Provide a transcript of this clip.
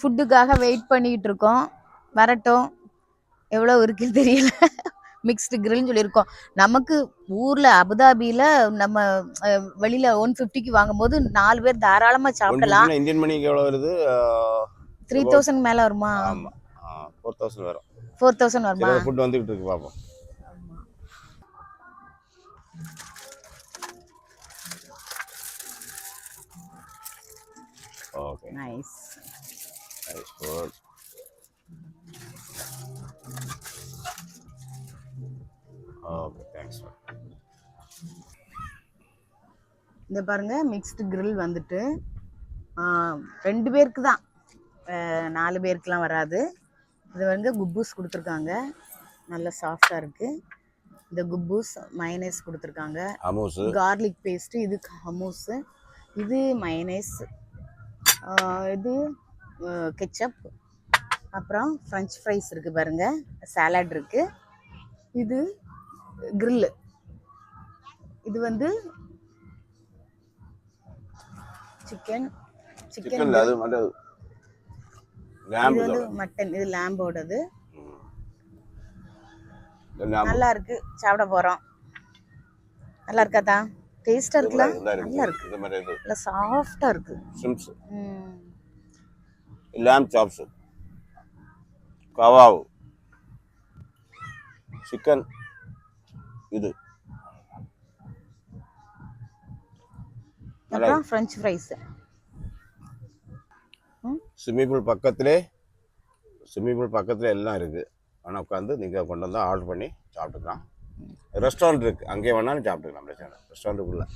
ஃபுட்டுக்காக wait பண்ணிட்டு இருக்கோம் வரட்டும். எவ்வளோ இருக்குன்னு தெரியல. மிக்ஸ்டு கிரில்னு சொல்லியிருக்கோம். நமக்கு ஊர்ல அபுதாபியில நம்ம வெளியில ஒன் ஃபிஃப்டிக்கு வாங்கும்போது நாலு பேர் தாராளமா சாப்பிடலாம். இந்தியன் மணிக்கு எவ்வளோ வருது? த்ரீ தௌசண்ட் மேல வருமா? ஃபோர் தௌசண்ட் வரும். ஃபோர் தௌசண்ட் வருமா? ஃபுட் வந்துகிட்டு இருக்கு பார்ப்போம் okay nice food okay thanks இந்த பாருங்க மிக்ஸ்டு grill வந்துட்டு ரெண்டு பேருக்கு தான். நாலு பேருக்குலாம் வராது. இது வந்து குப்பூஸ் கொடுத்துருக்காங்க. நல்ல சாஃப்டாக இருக்கு. இந்த குப்பூஸ் மைனஸ் கொடுத்துருக்காங்க. கார்லிக் பேஸ்ட்டு இது ஹமூஸு இது மைனஸ் இது கெச்சப் அப்புறம் ஃப்ரெஞ்ச் ஃப்ரைஸ் இருக்குது பாருங்க. சாலட் இருக்குது இது grill. இது வந்து சிக்கன் சிக்கன் இது வந்து மட்டன் இது லேம்போடது லேம்பு நல்லா இருக்கு. சாப்பிட போறோம். நல்லா இருக்காதா? டேஸ்டா இருக்குல்ல நல்லா இருக்கு. நல்லா சாஃப்டா இருக்கு. சிம்ஸ் ம். lamb chops கவாவ் சிக்கன் இது. அப்புறம் ஃப்ரெஞ்ச் ஃப்ரைஸ் ஸ்விம்மிங் பூல் பக்கத்திலே ஸ்விம்மிங் பூல் பக்கத்தில் எல்லாம் இருக்குது ஆனால் உட்காந்து நீங்கள் கொண்டு வந்து ஆர்டர் பண்ணி சாப்பிட்டுக்கலாம். ரெஸ்டாரண்ட் இருக்குது அங்கே வேணாலும் சாப்பிட்டுக்கலாம் பிரச்சனை ரெஸ்டாரண்ட்டுக்குள்ளே